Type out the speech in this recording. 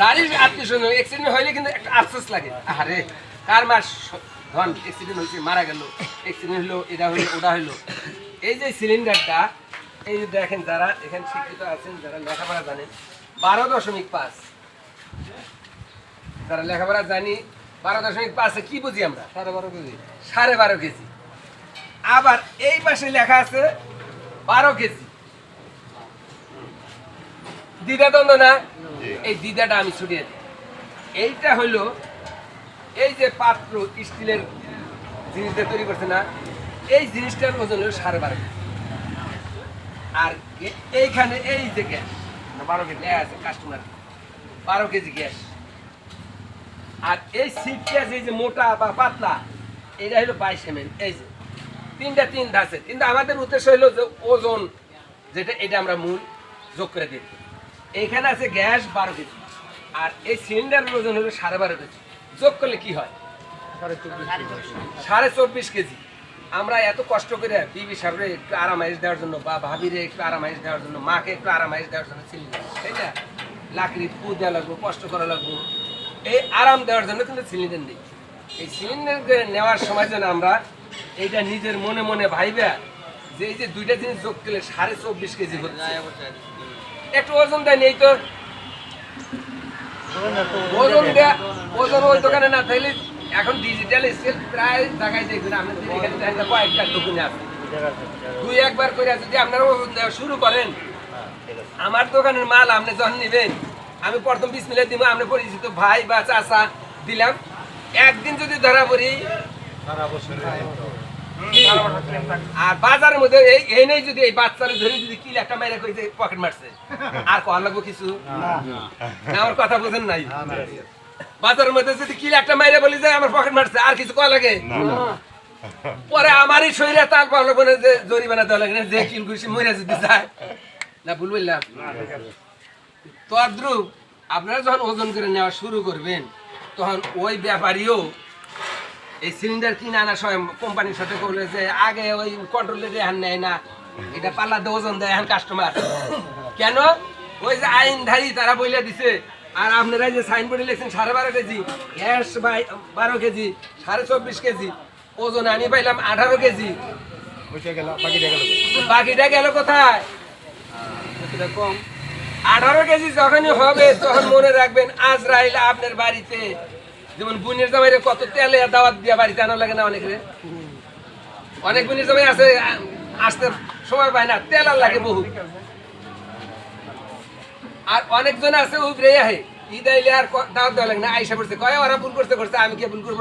যারই আত্মীয় স্বজন অ্যাক্সিডেন্ট হইলে কিন্তু একটা আফসোস লাগে। আরে কার মাস ধন অ্যাক্সিডেন্ট হয়েছে মারা গেল অ্যাক্সিডেন্ট হলো এটা হলো ওটা হলো এই যে সিলিন্ডারটা এই যে দেখেন যারা এখানে শিক্ষিত আছেন যারা লেখাপড়া জানেন বারো দশমিক পাঁচ। যারা লেখাপড়া জানি বারো দশমিক পাঁচে কি বুঝি আমরা? সাড়ে বারো কেজি। সাড়ে বারো কেজি। আবার এই পাশে লেখা আছে বারো কেজি। দ্বিধা দ্বন্দ্ব না? এই দিদাটা আমি ছুটিয়ে দিই। এইটা হলো এই যে পাত্র স্টিলের জিনিসটা তৈরি করছে না এই জিনিসটার ওজন হলো সাড়ে বারো কেজি। আর এইখানে এই যে গ্যাস বারো কেজি। আছে কাস্টমার বারো কেজি গ্যাস। আর এই সিট গ্যাস এই যে মোটা বা পাতলা এটা হলো বাইশ এম এই যে। তিনটা তিন ধাঁচে। কিন্তু আমাদের উদ্দেশ্য হলো যে ওজন যেটা এটা আমরা মূল যোগ করে দিই। এইখানে আছে গ্যাস বারো কেজি। আর এই সিলিন্ডারের ওজন হলো সাড়ে বারো কেজি। যোগ করলে কি হয়? সাড়ে চব্বিশ কেজি। আমরা এত কষ্ট করে বিবি সাহেবরে একটু আরামাইশ দেওয়ার জন্য বা ভাবিরে একটু আরামাইশ দেওয়ার জন্য মাকে একটু আরামাইশ দেওয়ার জন্য সিলিন্ডার তাই না? লাকড়ি পু দেওয়া লাগবো কষ্ট করা লাগবো। এই আরাম দেওয়ার জন্য কিন্তু সিলিন্ডার নেই। এই সিলিন্ডার নেওয়ার সময় যেন আমরা এইটা নিজের মনে মনে ভাইবা যে এই যে দুইটা জিনিস যোগ করলে সাড়ে চব্বিশ কেজি হচ্ছে। একটু ওজন দেন, এই তো। ওজন দেয়া, ওজন ওই দোকানে না থাকলে এখন ডিজিটাল স্কেল প্রায় জায়গায় দেখবেন আপনাদের এখানে দেখেন না কয়েকটা দোকানে আছে। দুই একবার করে যদি আপনারা ওজন দেওয়া শুরু করেন, আমার দোকানের মাল আপনি যখন নেবেন, আমি প্রথম বিশ মিলে দিব, আপনি পরিচিত ভাই বা চাচা দিলাম। একদিন যদি ধরা পড়ি আর বাজারের মধ্যে এই এই নেই যদি এই বাচ্চারা ধরে যদি কিল একটা করে পকেট মারছে আর কল লাগবো কিছু? না, আমার কথা বুঝেন নাই। বাজারের মধ্যে যদি কিল একটা মাইরা বলি যে আমার পকেট মারছে আর কিছু কল লাগে? পরে আমারই শরীরে তার পাবলো বলে যে জরিমানা দেওয়া লাগে না, যে কিল ঘুষি মরে যদি যায়। না ভুল বললাম। তো আদ্রুপ আপনারা যখন ওজন করে নেওয়া শুরু করবেন তখন ওই ব্যাপারীও এই সিলিন্ডার কিনে আনার সময় কোম্পানির সাথে করলে যে আগে ওই কন্ট্রোলে রেহান নেয় না। এটা পাল্লাতে ওজন দেয় এখন কাস্টমার কেন? ওই যে আইনধারী তারা বইলে দিছে আর আপনারা যে সাইনবোর্ডে লিখছেন সাড়ে বারো কেজি গ্যাস বাই বারো কেজি সাড়ে চব্বিশ কেজি ওজন আমি পাইলাম আঠারো কেজি। বাকিটা গেল কোথায়? কম। আঠারো কেজি যখনই হবে তখন মনে রাখবেন আজ রাইলে আপনার বাড়িতে। যেমন বুনের জামাইরে কত তেলে দাওয়াত দিয়ে বাড়িতে আনা লাগে না অনেক অনেক বুনের জামাই আছে, আসতে সময় পায় না, তেল আর লাগে বহু। আর অনেকজন আছে, উবরে আহে, ঈদ আইলে আর দাওয়াত দেওয়া লাগে না, আইসা করছে কয় ওরা ভুল করছে করছে, আমি কি ভুল করব?